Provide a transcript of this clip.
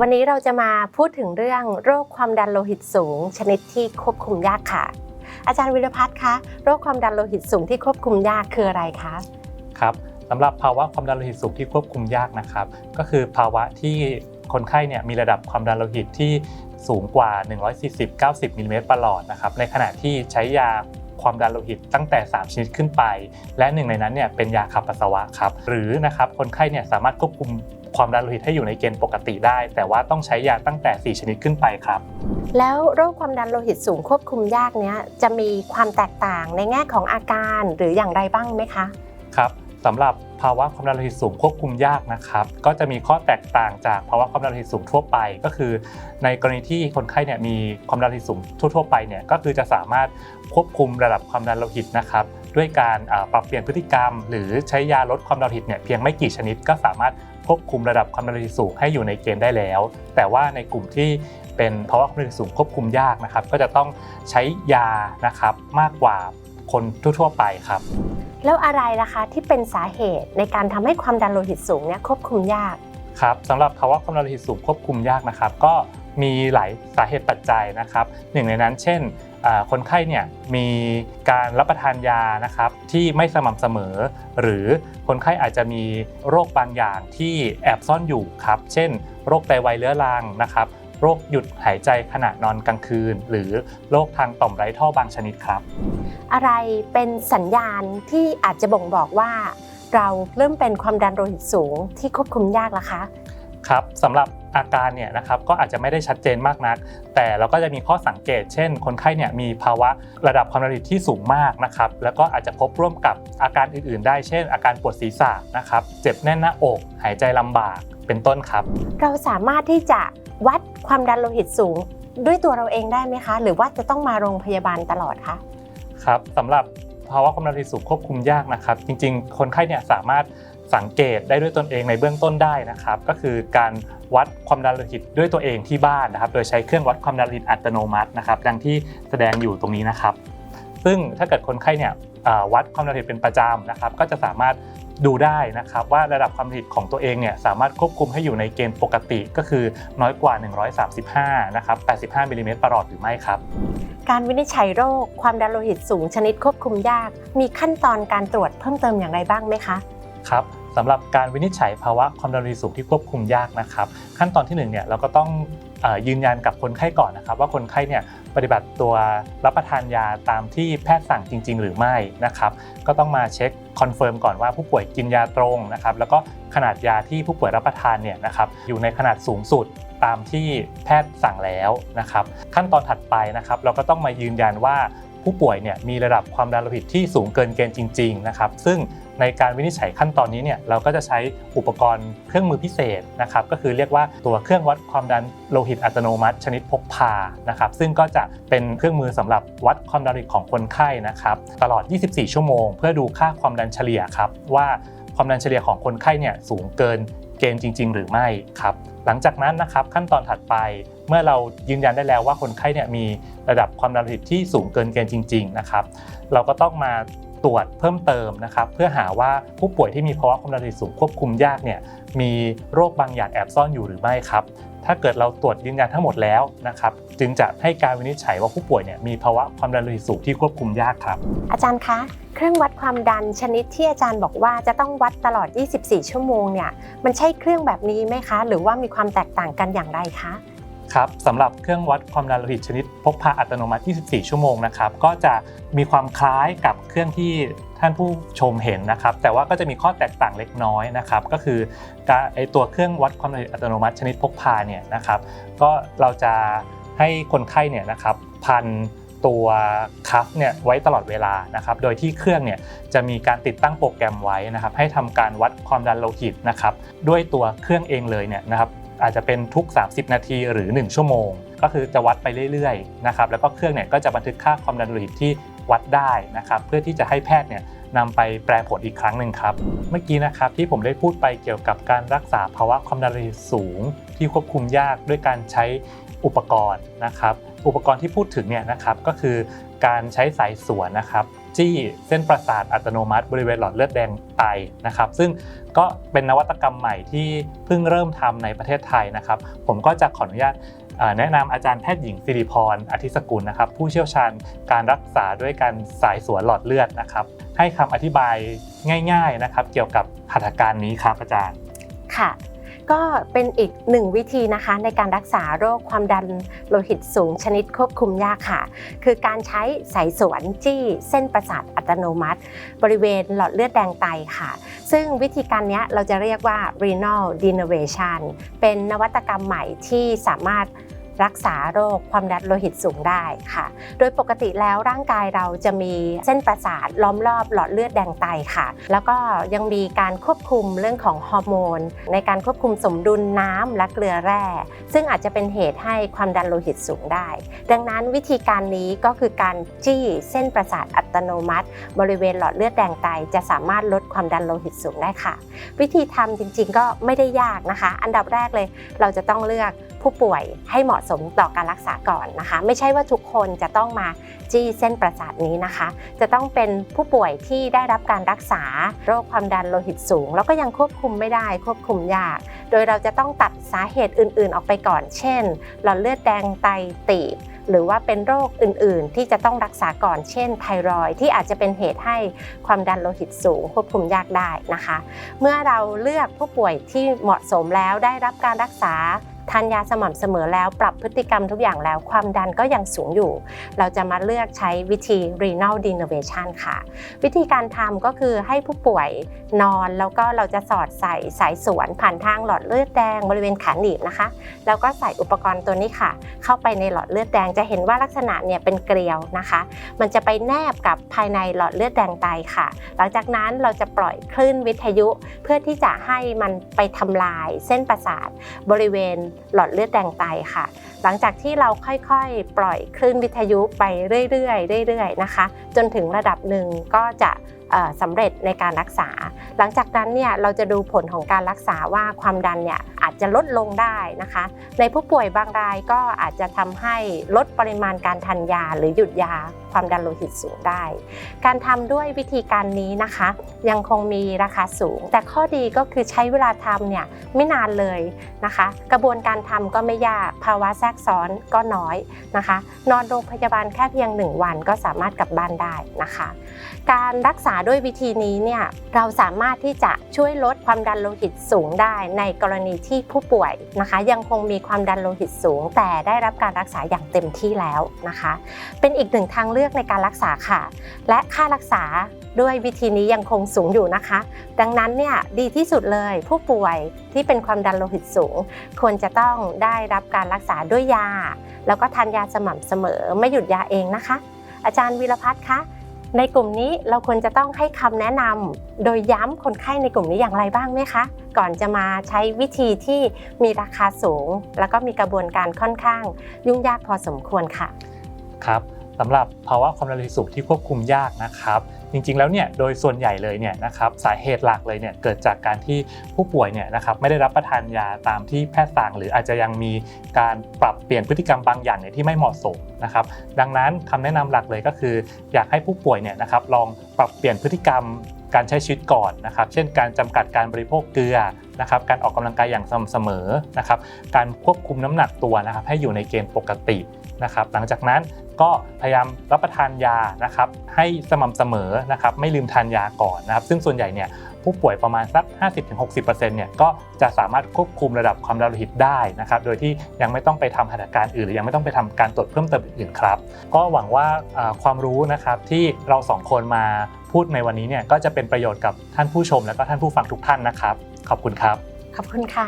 วันนี้เราจะมาพูดถึงเรื่องโรคความดันโลหิตสูง ชนิดที่ควบคุมยากค่ะ อาจารย์วิรพัฒน์คะโรคความดันโลหิตสูงที่ควบคุมยากคืออะไรคะครับสำหรับภาวะความดันโลหิตสูงที่ควบคุมยากนะครับ ก็คือภาวะที่คนไข้เนี่ยมีระดับความดันโลหิตที่สูงกว่า 140-90มิลลิเมตรประหลอดนะครับในขณะที่ใช้ยา ความดันโลหิตตั้งแต่ 3 ชนิดขึ้นไป และหนึ่งในนั้นเนี่ยเป็นยาขับปัสสาวะครับหรือนะครับคนไข้เนี่ยสามารถควบคุมความดันโลหิตให้อยู่ในเกณฑ์ปกติได้ แต่ว่าต้องใช้ยาตั้งแต่ 4 ชนิดขึ้นไปครับ แล้วโรคความดันโลหิตสูงควบคุมยากเนี้ยจะมีความแตกต่างในแง่ของอาการหรืออย่างไรบ้างไหมคะ ครับสำหรับ ภาวะความดันโลหิตสูงควบคุมยากนะครับ ก็จะมีข้อแตกต่างจากภาวะความดันโลหิตสูงทั่วไป ก็คือ ในกรณีที่คนไข้เนี่ยมีความดันโลหิตสูงทั่วๆไปเนี่ยก็คือจะสามารถควบคุมระดับความดันโลหิตนะครับด้วยการปรับเปลี่ยนพฤติกรรม หรือใช้ยาลดความดันโลหิตเนี่ยเพียงไม่กี่ชนิดก็สามารถควบคุมระดับความดันโลหิตสูงให้อยู่ในเกณฑ์ได้แล้ว แต่ว่าในกลุ่มที่เป็นภาวะความดันโลหิตสูงควบคุมยากนะครับ ก็จะต้องใช้ยานะครับมากกว่าคนทั่วๆไปครับ แล้วอะไรล่ะคะที่เป็นสาเหตุในการทำให้ความดันโลหิตสูงเนี่ยควบคุมยากครับสำหรับภาวะความดันโลหิตสูงควบคุมยากนะครับ ก็มีหลายสาเหตุปัจจัยนะครับหนึ่งในนั้น เช่นคนไข้เนี่ยมีการรับประทานยานะครับที่ไม่สม่ำเสมอ หรือคนไข้อาจจะมีโรคบางอย่างที่แอบซ่อนอยู่ครับ เช่น โรคไตวายเรื้อรังนะครับ โรคหยุดหายใจขณะนอนกลางคืน หรือโรคทางต่อมไร้ท่อบางชนิดครับ อะไรเป็นสัญญาณที่อาจจะบ่งบอกว่า เราเริ่มเป็นความดันโลหิตสูงที่ควบคุมยากล่ะคะครับสำหรับอาการเนี่ยนะครับก็อาจจะไม่ได้ชัดเจนมากนัก แต่เราก็จะมีข้อสังเกต เช่น คนไข้เนี่ยมีภาวะระดับความดันโลหิตที่สูงมากนะครับแล้วก็อาจจะพบร่วมกับอาการอื่นๆ ได้เช่น อาการปวดศีรษะนะครับเจ็บแน่นหน้าอก หายใจลำบากเป็นต้นครับ เราสามารถที่จะ วัดความดันโลหิตสูง ด้วยตัวเราเองได้ไหมคะ หรือว่าจะต้องมาโรงพยาบาลตลอดคะครับสำหรับภาวะความดันโลหิตสูงควบคุมยากนะครับ จริง ๆ คนไข้เนี่ยสามารถสังเกตได้ด้วยตนเองในเบื้องต้นได้นะครับ ก็คือการวัดความดันโลหิตด้วยตัวเองที่บ้านนะครับ โดยใช้เครื่องวัดความดันโลหิตอัตโนมัตินะครับดังที่แสดงอยู่ตรงนี้นะครับ ซึ่งถ้าเกิดคนไข้เนี่ยวัดความดันโลหิตเป็นประจำนะครับ ก็จะสามารถ ดูได้นะครับว่าระดับความดันโลหิตของตัวเองเนี่ยสามารถควบคุมให้อยู่ในเกณฑ์ปกติก็คือน้อยกว่า 135นะครับ85มิลลิเมตรประหลอดหรือไม่ครับการวินิจฉัยโรคความดันโลหิตสูงชนิดควบคุมยาก มีขั้นตอนการตรวจเพิ่มเติมอย่างไรบ้างไหมคะครับสำหรับการวินิจฉัยภาวะความดันโลหิตสูงที่ควบคุมยากนะครับ ขั้นตอนที่1เนี่ยเราก็ต้องเออ ยืนยันกับคนไข้ก่อนนะครับว่าคนไข้เนี่ยปฏิบัติตัวรับประทานยาตามที่แพทย์สั่งจริง ๆ หรือไม่นะครับก็ต้องมาเช็คคอนเฟิร์มก่อนว่าผู้ป่วยกินยาตรงนะครับแล้วก็ขนาดยาที่ผู้ป่วยรับประทานเนี่ยนะครับอยู่ในขนาดสูงสุดตามที่แพทย์สั่งแล้วนะครับขั้นตอนถัดไปนะครับเราก็ต้องมายืนยันว่า ผู้ป่วยเนี่ยมีระดับความดันโลหิตที่สูงเกินเกณฑ์จริงๆนะครับซึ่งในการวินิจฉัยขั้นตอนนี้เนี่ยเราก็จะใช้อุปกรณ์เครื่องมือพิเศษนะครับก็คือเรียกว่าตัวเครื่องวัดความดันโลหิตอัตโนมัติ ชนิดพกพานะครับซึ่งก็จะเป็นเครื่องมือสำหรับวัดความดันโลหิตของคนไข้นะครับตลอด 24 ชั่วโมง เพื่อดูค่าความดันเฉลี่ยครับว่าความดันเฉลี่ยของคนไข้เนี่ยสูงเกิน เกณฑ์จริง ๆ หรือไม่ครับ หลังจากนั้นนะครับขั้นตอนถัดไปเมื่อเรายืนยันได้แล้วว่าคนไข้เนี่ยมีระดับความดันโลหิตที่สูงเกินเกณฑ์จริง ๆ นะครับ เราก็ต้องมาตรวจเพิ่มเติมนะครับ เพื่อหาว่าผู้ป่วยที่มีภาวะความดันโลหิตสูงควบคุมยากเนี่ยมีโรคบางอย่างแอบซ่อนอยู่หรือไม่ครับ ถ้าเกิดเราตรวจยืนยันทั้งหมดแล้วนะครับจึงจะให้การวินิจฉัยว่าผู้ป่วยเนี่ยมีภาวะความดันโลหิตสูงที่ควบคุมยากครับ อาจารย์คะ เครื่องวัดความดันชนิดที่อาจารย์บอกว่าจะต้องวัดตลอด 24 ชั่วโมงเนี่ยมันใช่เครื่องแบบนี้ไหมคะ หรือว่ามีความแตกต่างกันอย่างไรคะ ครับสำหรับเครื่องวัดความดันโลหิตชนิดพกพาอัตโนมัติ 24 ชั่วโมงนะครับก็จะมีความคล้ายกับเครื่องที่ท่านผู้ชมเห็นนะครับ แต่ว่าก็จะมีข้อแตกต่างเล็กน้อยนะครับ ก็คือไอตัวเครื่องวัดความดันอัตโนมัติชนิดพกพาเนี่ยนะครับ ก็เราจะให้คนไข้เนี่ยนะครับพันตัวคัฟเนี่ยไว้ตลอดเวลานะครับ โดยที่เครื่องเนี่ยจะมีการติดตั้งโปรแกรมไว้นะครับ ให้ทำการวัดความดันโลหิตนะครับ ด้วยตัวเครื่องเองเลยเนี่ยนะครับ อาจจะเป็นทุก 30 นาทีหรือ 1 ชั่วโมง ก็คือจะวัดไปเรื่อยๆนะครับแล้วก็เครื่องเนี่ยก็จะบันทึกค่าความดันโลหิตที่วัดได้นะครับเพื่อที่จะให้แพทย์เนี่ยนำไปแปลผลอีกครั้งหนึ่งครับ เมื่อกี้นะครับที่ผมได้พูดไปเกี่ยวกับการรักษาภาวะความดันโลหิตสูง ที่ควบคุมยากด้วยการใช้อุปกรณ์นะครับ อุปกรณ์ที่พูดถึงเนี่ยนะครับก็คือการใช้สายสวนนะครับ จี้เส้นประสาทอัตโนมัติ บริเวณหลอดเลือดแดงไตนะครับซึ่งก็เป็นนวัตกรรมใหม่ที่เพิ่งเริ่มทำในประเทศไทยนะครับผมก็จะขออนุญาตแนะนำอาจารย์แพทย์หญิงสิริพรอธิสกุลนะครับผู้เชี่ยวชาญการรักษาด้วยการสายสวนหลอดเลือดนะครับให้คำอธิบายง่ายๆนะครับเกี่ยวกับหัตถการนี้ครับอาจารย์ค่ะ ก็เป็นอีกหนึ่งวิธีนะคะในการรักษาโรคความดันโลหิตสูงชนิดควบคุมยากค่ะ คือการใช้สายสวนจี้เส้นประสาทอัตโนมัติ บริเวณหลอดเลือดแดงไตค่ะ ซึ่งวิธีการนี้เราจะเรียกว่า renal denervation เป็นนวัตกรรมใหม่ที่สามารถ รักษาโรคความดันโลหิตสูงได้ค่ะ โดยปกติแล้วร่างกายเราจะมีเส้นประสาทล้อมรอบหลอดเลือดแดงไตค่ะ แล้วก็ยังมีการควบคุมเรื่องของฮอร์โมน ในการควบคุมสมดุลน้ำและเกลือแร่ ซึ่งอาจจะเป็นเหตุให้ความดันโลหิตสูงได้ ดังนั้นวิธีการนี้ก็คือการจี้เส้นประสาทอัตโนมัติ บริเวณหลอดเลือดแดงไตจะสามารถลดความดันโลหิตสูงได้ค่ะ วิธีทำจริงๆก็ไม่ได้ยากนะคะ อันดับแรกเลยเราจะต้องเลือก ผู้ป่วยให้เหมาะสมต่อการรักษาก่อนนะคะ ไม่ใช่ว่าทุกคนจะต้องมาจี้เส้นประสาทนี้นะคะ จะต้องเป็นผู้ป่วยที่ได้รับการรักษาโรคความดันโลหิตสูง แล้วก็ยังควบคุมไม่ได้ควบคุมยาก โดยเราจะต้องตัดสาเหตุอื่น ๆ ออกไปก่อน เช่น หลอดเลือดแดงไตตีบหรือว่าเป็นโรคอื่นๆ ที่จะต้องรักษาก่อน เช่น ไทรอยที่อาจจะเป็นเหตุให้ความดันโลหิตสูง ควบคุมยากได้นะคะ เมื่อเราเลือกผู้ป่วยที่เหมาะสมแล้วได้รับการรักษา ทานยาสม่ำเสมอแล้วปรับพฤติกรรมทุกอย่างแล้วความดันก็ยังสูงอยู่ เราจะมาเลือกใช้วิธี renal denervation ค่ะ วิธีการทำก็คือให้ผู้ป่วยนอนแล้วก็เราจะสอดใส่สายสวนผ่านทางหลอดเลือดแดงบริเวณขาหนีบนะคะ แล้วก็ใส่อุปกรณ์ตัวนี้ค่ะ เข้าไปในหลอดเลือดแดงจะเห็นว่าลักษณะเนี่ยเป็นเกลียวนะคะ มันจะไปแนบกับภายในหลอดเลือดแดงไตค่ะ หลังจากนั้นเราจะปล่อยคลื่นวิทยุ เพื่อที่จะให้มันไปทำลายเส้นประสาทบริเวณหลอดเลือดแดงไตค่ะ หลังจากที่เราค่อยๆ ปล่อยคลื่นวิทยุไปเรื่อยๆเรื่อยๆนะคะ จนถึงระดับหนึ่งก็จะสำเร็จในการรักษา หลังจากนั้นเนี่ยเราจะดูผลของการรักษาว่าความดันเนี่ยอาจจะลดลงได้นะคะ ในผู้ป่วยบางรายก็อาจจะทำให้ลดปริมาณการทานยา หรือหยุดยาความดันโลหิตสูงได้ การทำด้วยวิธีการนี้นะคะ ยังคงมีราคาสูง แต่ข้อดีก็คือใช้เวลาทำเนี่ยไม่นานเลยนะคะ กระบวนการทำก็ไม่ยากภาวะแทรกซ้อนก็น้อยนะคะ นอนโรงพยาบาลแค่เพียง 1 วันก็สามารถกลับบ้านได้นะคะ การรักษาด้วยวิธีนี้เนี่ยเราสามารถที่จะช่วยลดความดันโลหิตสูงได้ในกรณีที่ผู้ป่วยนะคะ ยังคงมีความดันโลหิตสูง แต่ได้รับการรักษาอย่างเต็มที่แล้วนะคะ เป็นอีกหนึ่งทางเลือกในการรักษาค่ะ และค่ารักษาด้วยวิธีนี้ยังคงสูงอยู่นะคะ ดังนั้นเนี่ยดีที่สุดเลยผู้ป่วยที่เป็นความดันโลหิตสูง ควรจะต้องได้รับการรักษาด้วยยา แล้วก็ทานยาสม่ำเสมอ ไม่หยุดยาเองนะคะ อาจารย์วีรพัฒน์คะ ในกลุ่มนี้เราควรจะต้องให้คำแนะนำโดยย้ำคนไข้ในกลุ่มนี้อย่างไรบ้างไหมคะ ก่อนจะมาใช้วิธีที่มีราคาสูง แล้วก็มีกระบวนการค่อนข้าง ยุ่งยากพอสมควรค่ะ ครับสำหรับภาวะความดันโลหิตสูงที่ควบคุมยากนะครับ จริงๆแล้วเนี่ยโดยส่วนใหญ่เลยเนี่ยนะครับสาเหตุหลักเลยเนี่ยเกิดจากการที่ผู้ป่วยเนี่ยนะครับไม่ได้รับประทานยาตามที่แพทย์สั่ง หรืออาจจะยังมีการปรับเปลี่ยนพฤติกรรมบางอย่างเนี่ยที่ไม่เหมาะสมนะครับดังนั้นคำแนะนำหลักเลยก็คือ อยากให้ผู้ป่วยเนี่ยนะครับลองปรับเปลี่ยนพฤติกรรมการใช้ชีวิตก่อนนะครับ เช่นการจำกัดการบริโภคเกลือนะครับ การออกกำลังกายอย่างสม่ำเสมอนะครับ การควบคุมน้ำหนักตัวนะครับให้อยู่ในเกณฑ์ปกตินะครับ หลังจากนั้น ก็พยายามรับประทานยานะครับให้สม่ำเสมอนะครับไม่ลืมทานยาก่อนนะครับ ซึ่งส่วนใหญ่เนี่ยผู้ป่วยประมาณสัก 50-60%เนี่ยก็จะสามารถควบคุมระดับความดันโลหิตได้นะครับ โดยที่ยังไม่ต้องไปทำหัตถการอื่นหรือยังไม่ต้องไปทำการตรวจเพิ่มเติมอื่นครับ ก็หวังว่าความรู้นะครับที่เราสองคนมาพูดในวันนี้เนี่ยก็จะเป็นประโยชน์กับท่านผู้ชมและก็ท่านผู้ฟังทุกท่านนะครับ ขอบคุณครับ ขอบคุณค่ะ